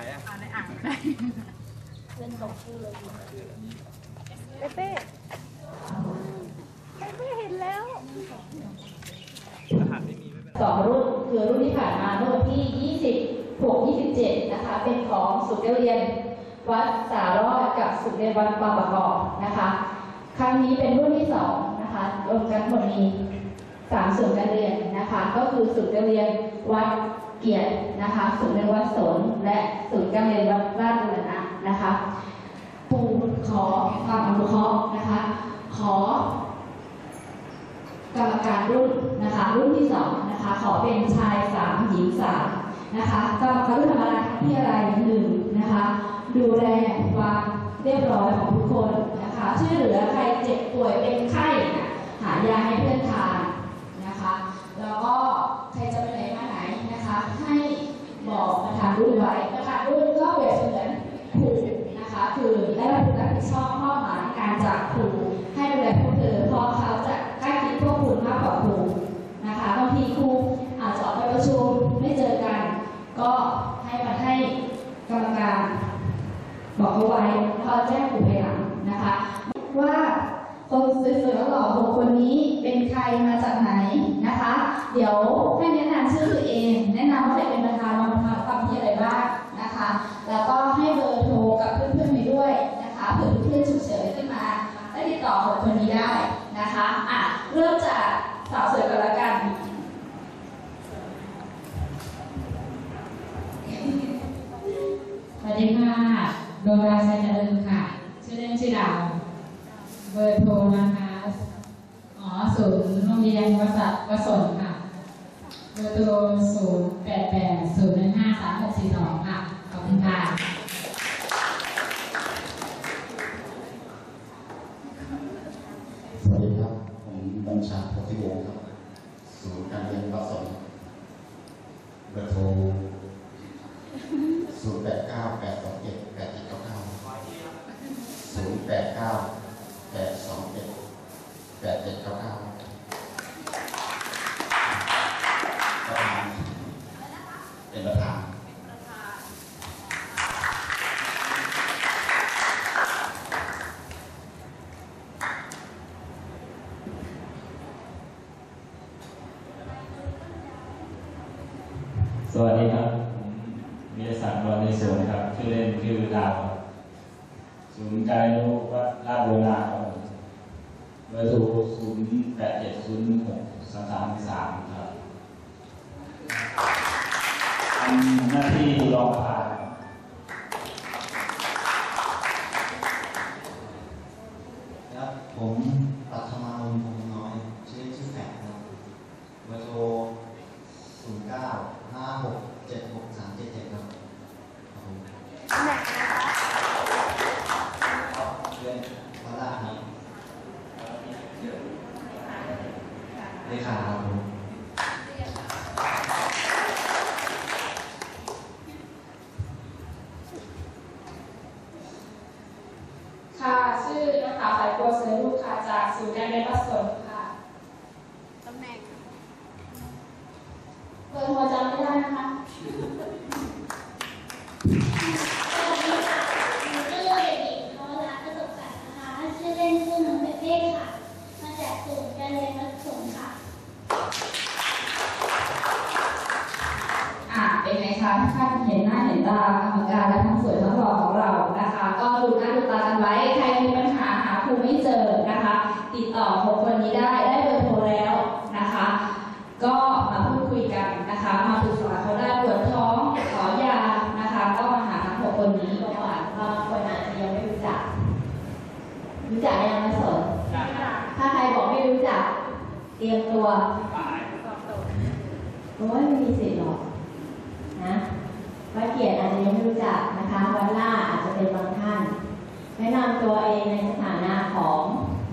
นที่ไหนอะอ่านในอ่างก็ได้เล่นตกคู่เลยเป้เป้เป้เป้เห็นแล้วรหัสไม่มีไม่เป็นไรสองรุ่นคือรุ่นที่ผ่านมาเมื่อวันที่20 6 27 นะคะ เป็นของสุดเรียนวัดสารอดกับสุดเรียนวัดบางประกอบนะคะ ครั้งนี้เป็นรุ่นที่สองนะคะ รวมกันหมดมีสามศูนย์การเรียนนะคะ ก็คือศูนย์การเรียนวัด เกียรตินะคะศูนย์เรียนวัดสนและศูนย์การเรียนวัดราชบุรณะนะคะปู่ขอความอนุเคราะห์นะคะ ขอกรรมการรุ่นนะคะ รุ่นที่สองนะคะ ขอเป็นชายสามหญิงสามนะคะกรรมการรุ่นธรรมดาที่อะไรหนึ่งนะคะ ดูแลความเรียบร้อยของทุกคนนะคะช่วยเหลือใครเจ็บป่วยเป็นไข้หายาให้เพื่อนทานนะคะ แล้วก็ใครจะไปไหน ให้บอกประธานรุ่นไว้ประธานรุ่นก็เปรียบเสมือนครูนะคะ คือได้รับผิดชอบมอบหมายการจากครูให้ดูแลพวกเธอเพราะเขาจะใกล้ชิดพวกคุณมากกว่าครูนะคะบางทีครูอาจจะออกไปประชุมไม่เจอกัน ก็ให้มาให้กรรมการบอกเขาไว้แล้วเขาแจ้งครูภายหลังนะคะ ว่าคนสวยๆหล่อๆหกคนนี้เป็นใครมาจากไหนนะคะ เดี๋ยวให้ำว่าใครเป็นประธานมาประธานทำที่อะไรบ้างนะคะ แล้วก็ให้เบอร์โทรกับเพื่อนๆไปด้วยนะคะเผื่อเพื่อนฉุกเฉินขึ้นมาได้ติดต่อหกคนนี้ได้นะคะอะเริ่มจากสาวสวยก่อนละกันสวัสดีค่ะดวงดาชัยเจริญค่ะ ชื่อเล่นชื่อดาว เบอร์โทรนะคะ อ๋อศูนย์โรงเรียนวัดสัตวสนค่ะ เบอร์โทรศูนย์ แปดศูนย์หนึ่งห้าสามหกสี่สองค่ะ ขอบคุณค่ะสวัสดีครับ ผมบัญชาโพธิวงศ์ครับ ศูนย์การเรียนวัดสนเบอร์โทรศูนย์แปดเก้าแปดสองเจ็ดแปดเจ็ดเก้าเก้าศูนย์แปดเก้าแปดสองเจ็ดแปดเจ็ดเก้าเก้าประธานเป็นประธาน สวัสดี ครับผมวิทยาศาสตร์บอลในสวนครับ ชื่อเล่นชื่อดาวครับศูนย์การรู้วัดลาดบัวลาครับเบอร์โทรศูนย์แปดเจ็ดศูนย์หกสามสามสามครับทำหน้าที่รองประธานครับ ครับผมปัทมาลมพงษ์น้อย ชื่อชื่อแฝดครับเบอร์โทรศูนย์เก้าห้าหกเจ็ดหกสามเจ็ดเจ็ดครับครับผม ตำแหน่งนะคะ เรื่องวาระครับเลขาครับผม ค่ะ ชื่อนางสาวสายบัวเสริมลูกค่ะจากศูนย์การเรียนวัดสนค่ะ ตำแหน่ง เบอร์โทรจำไม่ได้นะคะ สวัสดีค่ะหนูชื่อเด็กหญิงเขารักประสบการณ์นะคะ ชื่อเล่นชื่อน้องเปเป้ค่ะ มาจาก ศูนย์การเรียนวัดสงฆ์ค่ะ อะเป็นไงคะท่านเห็นหน้าเห็นตากรรมการและทั้งสวยทั้งหล่อของเรานะคะ ก็ดูหน้าดูตากันไว้ ใครมีปัญหาหาครูไม่เจอนะคะ ติดต่อหกคนนี้ได้ได้เบอร์โทรแล้วนะคะ ก็มาพูดคุยกันนะคะ มาปรึกษาเขาได้ปวดท้องขอยานะคะ ก็มาหาทั้งหกคนนี้ก่อนบางคนอาจจะยังไม่รู้จัก รู้จักยังไม่สน ถ้าใครบอกไม่รู้จัก เตรียมตัวโอ้ยไม่มีสิทธิ์หรอกนะวัดเกียรติอาจจะยังไม่รู้จักนะคะวัดล่าอาจจะเป็นบางท่านแนะนำตัวเองในสถานะของ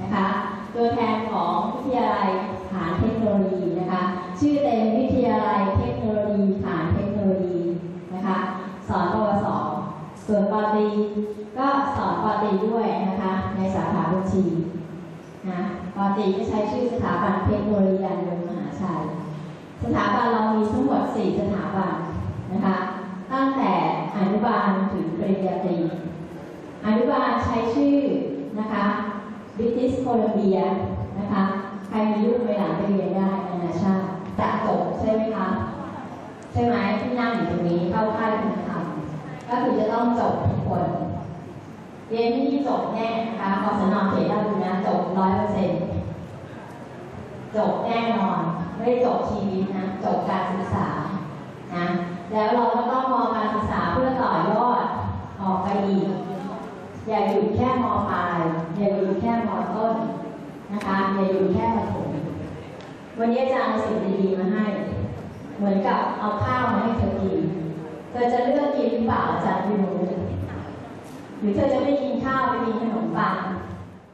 นะคะตัวแทนของวิทยาลัยฐานเทคโนโลยีนะคะชื่อเต็มวิทยาลัยเทคโนโลยีฐานเทคโนโลยีนะคะสอนปวสส่วนปอตรีก็สอนปอตรีด้วยนะคะในในสาขาบัญชีนะ ปกติจะใช้ชื่อสถาบันเทคโนโลยียานยนต์มหาชัย สถาบันเรามีทั้งหมด 4 สถาบันนะคะ ตั้งแต่อนุบาลถึงปริญญาตรี อนุบาลใช้ชื่อนะคะ British Columbia นะคะ ใครมีลูกไปหลานไปเรียนได้นานาชาติจะจบใช่ไหมคะ ใช่ไหมที่นั่งอยู่ตรงนี้เข้าค่ายคุณธรรมก็คือจะต้องจบทุกคนเรียนที่นี่จบแน่นะคะกศนอเขตราชบุรีนะจบร้อยเปอร์เซ็นต์ จบแน่นอน ไม่ได้จบชีวิตนะ จบการศึกษานะแล้วเราก็ต้องมองการศึกษาเพื่อต่อยอดออกไปอีก อย่าหยุดแค่มอปลายอย่าหยุดแค่มอต้นนะคะอย่าหยุดแค่ประถมวันนี้อาจารย์เอาสิ่งดีๆมาให้ เหมือนกับเอาข้าวมาให้เธอกินเธอจะเลือกกินหรือเปล่าอาจารย์ไม่รู้หรือเธอจะไม่กินข้าวไปกินขนมปัง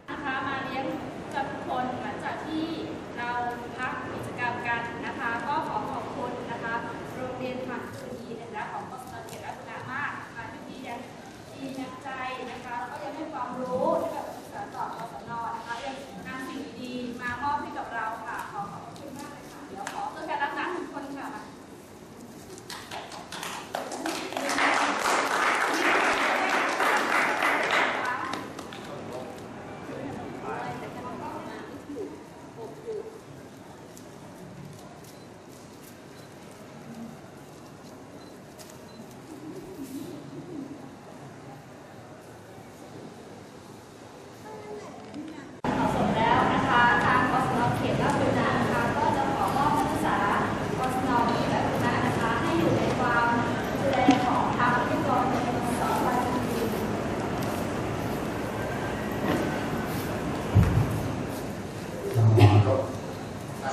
นะคะมาเลี้ยงกับทุกคนหลังจากที่เราพักกิจกรรมกันนะคะ ก็ขอขอบคุณนะคะโรงเรียนฝังสุรีและของกศนเขตรัตนามากนะคะที่ยังมีน้ำใจนะคะแล้วก็ยังให้ความรู้ให้กับนักศึกษาต่อกศนนะคะยังนำสิ่งดีๆมามอบให้กับเราค่ะขอขอบคุณมากเลยค่ะเดี๋ยวขอตัวแทนรับน้ำหนึ่งคนค่ะมา เหมาะสมแล้วนะคะ ทางกศนเขตลาดบุรีนะคะ ก็จะขอมอบนักศึกษากศนเขตลาดบุรีนะคะ ให้อยู่ในความดูแลของทางพิธีกรในสอนวันจริง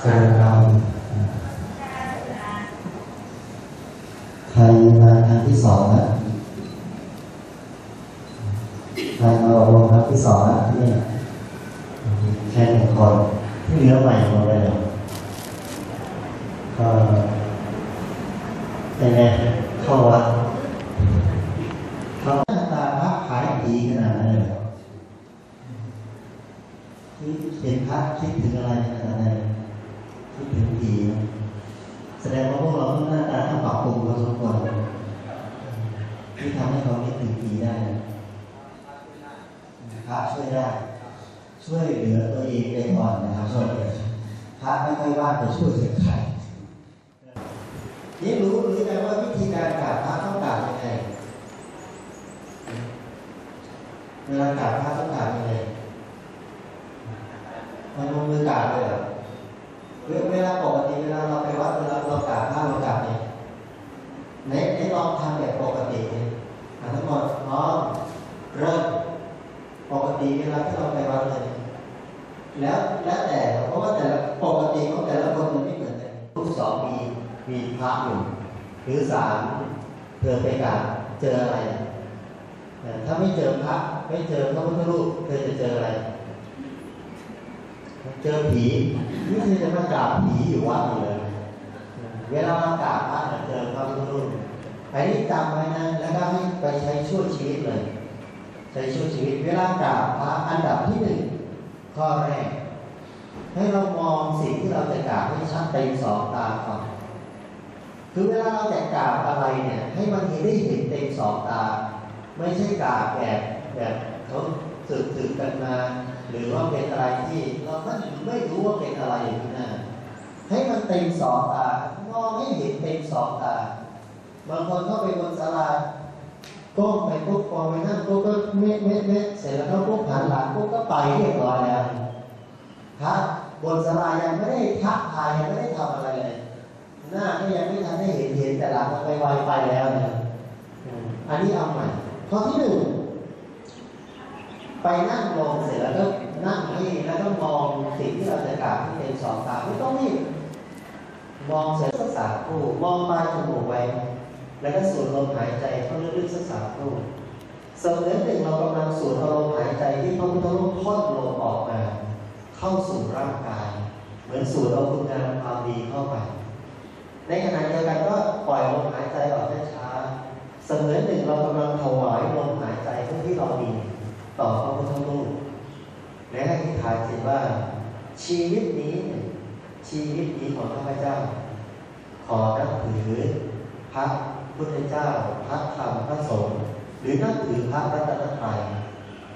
แสดงเราใครมาครั้งที่สองแล้วใครมาอบรม ครั้งที่สองแล้วที่นี่แค่หนึ่งคนที่เหลือใหม่หมดเลยก็เป็นไงเข้าวัดเขาหน้าตาพระขายดีขนาดนั้นเลยเหรอที่เห็นพระคิดถึงอะไรขนาดนั้นคิดถึงผีแสดงว่าพวกเราหน้าตาต้องปรับปรุงพอสมควรที่ทำให้เขาคิดถึงผีได้ ระช่วยได้ ช่วยเหลือตัวเองได้ก่อนนะครับช่วยเหลือพระไม่ค่อยว่าจะช่วยเหลือใครนี่รู้หรือยังว่าวิธีการกราบพระต้องกราบยังไงเวลากราบพระต้องกราบยังไงมันลงมือกราบเลยเหรอเวลาปกติเวลาเราไปวัดเวลาเรากราบพระเรากราบเนี่ยในในลองทำแบบปกติเนี่ยอะทั้งหมดพร้อมเริ่ม ปกติเวลาที่เราไปวัดเลยแล้วแล้วแต่เพราะว่าแต่ละปกติของแต่ละคนมันไม่เหมือนกันรูปสองมีมีพระอยู่หรือสามเธอไปกราบเจออะไรถ้าไม่เจอพระไม่เจอพระพุทธรูปเธอจะเจออะไร เจอผีไม่ใช่จะมากราบผีอยู่วัดอยู่เลยเวลามากราบพระเนี่ยเจอพระพุทธรูปอันนี้จำไว้นะแล้วก็ให้ไปใช้ช่วยชีวิตเลย ใช้ช่วยชีวิตเวลากราบพระอันดับที่หนึ่งข้อแรก ให้เรามองสิ่งที่เราจะกราบให้ชัดเต็มสองตาก่อนคือเวลาเราจะกราบอะไรเนี่ยให้มันเห็นได้เห็นเต็มสองตา ไม่ใช่กราบแบบแบบเขาสืบสืบกันมา หรือว่าเป็นอะไรที่เราไม่ไม่รู้ว่าเป็นอะไรอย่างหน้าให้มันเต็มสองตามองให้เห็นเต็มสองตาบางคนเข้าไปบนศาลา ก้มไปปุ๊บพอไปนั่งปุ๊บก็เม็ดเม็ดเม็ดเสร็จแล้วก็ปุ๊บหันหลังปุ๊บก็ไปเรียบร้อยแล้วพระบนศาลายังไม่ได้ทักทายยังไม่ได้ทำอะไรเลยหน้าก็ยังไม่ทันได้เห็นเห็นแต่หลังมันไปไวไปแล้วเนี่ยอันนี้เอาใหม่ข้อที่หนึ่งไปนั่งมองเสร็จแล้วก็นั่งให้แล้วก็มองสิ่งที่เราจะกราบที่เป็นสองตาไม่ต้องรีบมองเสร็จสักสามคู่มองปลายจมูกไว้ แล้วก็สูดลมหายใจเข้าลึกๆสักสามครู่เสมือนหนึ่งเรากำลังสูดเอาลมหายใจที่พระพุทธรูปพ่นลมออกมา เข้าสู่ร่างกาย เหมือนสูดเอาคุณงามความดีเข้าไป ในขณะเดียวกันก็ปล่อยลมหายใจออกช้าๆเสมือนหนึ่งเรากำลังถวายลมหายใจเพื่อที่เรามีต่อพระพุทธรูปและให้อธิษฐานจิตว่า ชีวิตนี้ ชีวิตนี้ของข้าพเจ้า ขอนับถือพระ พุทธเจ้า พระธรรมพระสงฆ์หรือนับถือพระรัตนตรัย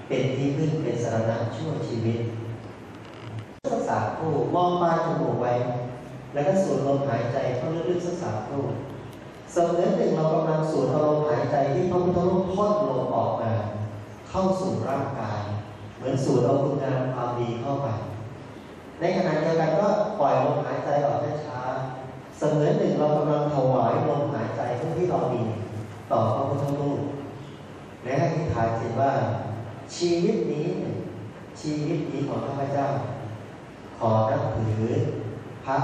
เป็นที่พึ่งเป็นสารณะชั่วชีวิตสักสามคู่มองปลายจมูกไว้ แล้วก็สูดลมหายใจเข้าลึกๆสักสามคู่สมือนหนึ่งเรากำลังสูดลมหายใจที่พระพุทธรูปพ่นลมออกมา เข้าสู่ร่างกาย เหมือนสูดเอาคุณงามความดีเข้าไปในขณะเดียวกันก็ปล่อยลมหายใจออกช้าๆ เสมือนหนึ่งเรากำลังถวายลมหายใจเพื่อที่เรามีต่อพระพุทธรูปและให้อธิษฐานจิตว่า ชีวิตนี้ ชีวิตนี้ของข้าพเจ้า ขอนับถือพระ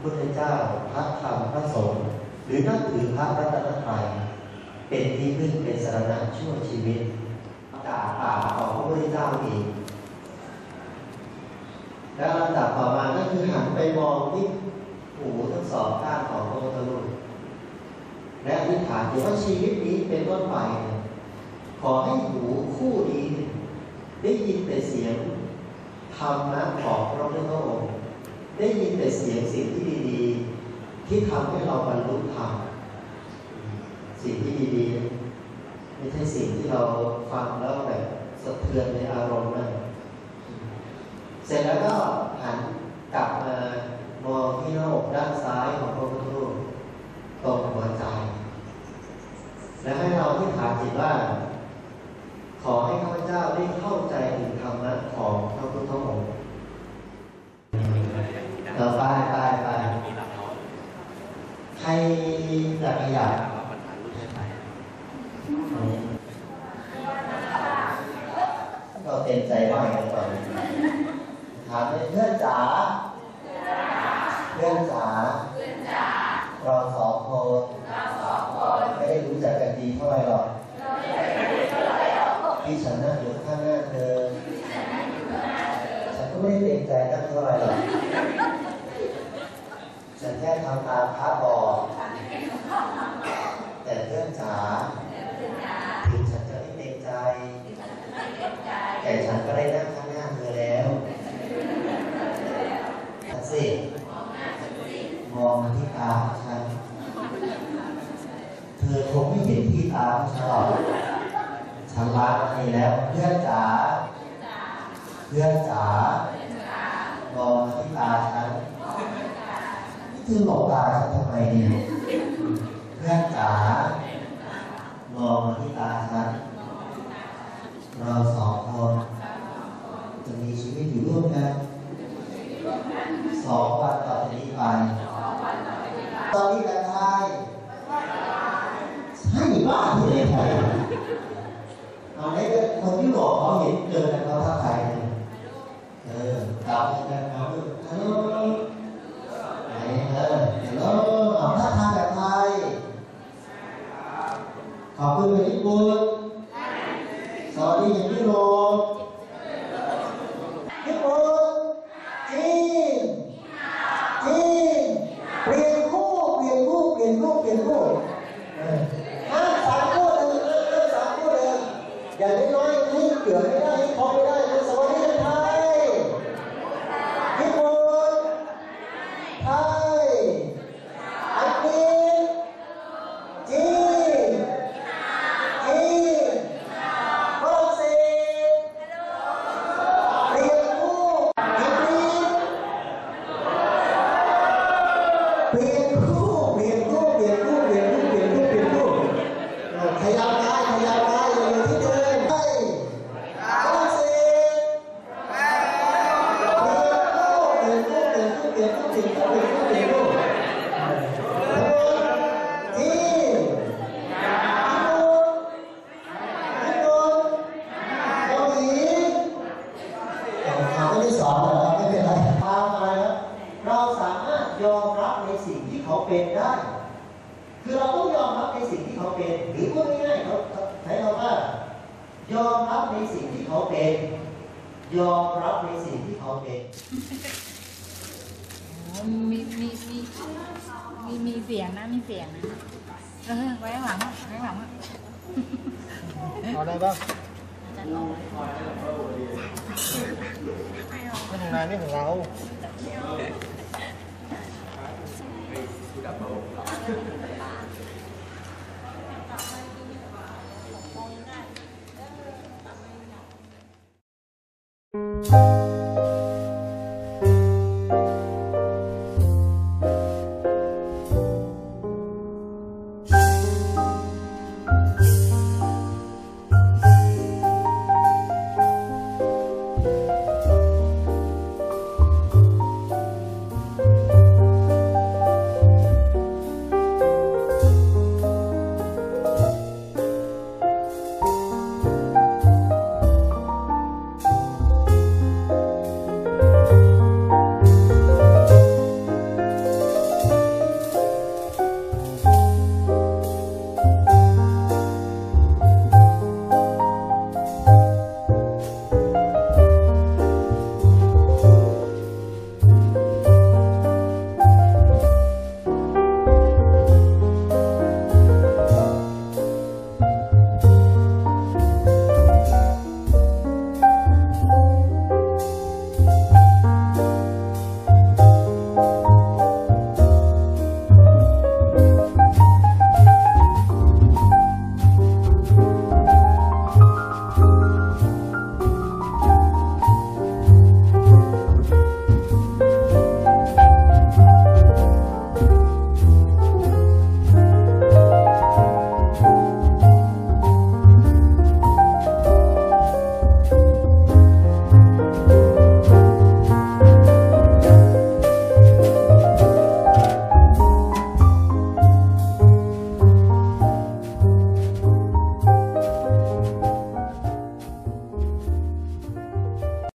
พุทธเจ้าพระธรรมพระสงฆ์หรือนับถือพระรัตนตรัยเป็นที่พึ่งเป็นสารณะชั่วชีวิตจากปากของพระพุทธเจ้าเองแล้วลำดับต่อมาก็คือหันไปมองที่ หูทั้งสองข้างของพระพุทธรูปและอธิษฐานว่าชีวิตนี้เป็นต้นไปเนี่ยขอให้หูคู่นี้ ได้ยินแต่เสียงธรรมะของพระพุทธองค์ได้ยินแต่เสียงสิ่งที่ดีๆ ที่ทำให้เราบรรลุธรรมสิ่งที่ดีๆ ไม่ใช่สิ่งที่เราฟังแล้วแบบสะเทือนในอารมณ์นั่นเสร็จแล้วก็หันกลับมา มองที่หน้าอกด้านซ้ายของพระพุทธรูปตรงหัวใจ และให้เราที่ฐานจิตว่า ขอให้ข้าพเจ้าได้เข้าใจถึงธรรมะของพระพุทธองค์เราไปไปไปใครอยากขยับก็เต็มใจไหวกันก่อน ถามเลยเพื่อนจ๋า เพื่อนจ๋า เราสอง คนไม่ได้รู้จักกันดีเท่าไหร่หรอกที่ฉันนั่งอยู่ข้างหน้าเธอ ฉันก็ไม่ได้เต็มใจกันเท่าไหร่หรอก ฉันแค่ทำตามพระบอก แต่เพื่อนจ๋าถึงฉันจะไม่เต็มใจ แต่ฉันก็ได้นั่งข้างหน้าเธอแล้วทักสิมองมาที่ตา ของฉันเธอคงไม่เห็นที่ตาของฉันหรอกฉันล้างให้แล้วเพื่อนจ๋าเพื่อนจ๋ามองมาที่ตาฉันนี่เธอหลบตาฉันทำไมเนี่ยเพื่อนจ๋ามองมาที่ตาฉันเราสองคนจะมีชีวิตอยู่ร่วมกันสองวันต่อจากนี้ไป ตอนนี้กันไทย บ้าที่ไหนเอาไหนก็คนยุโรปเขาเห็นเจอกันเขาทักทายเออตามกันะครับ yapıp tepki มีมีเสียงนะมีเสียงนะเออไว้หลังอะไว้หลังอะเอาได้ปะนี่ของนายนี่ของเรา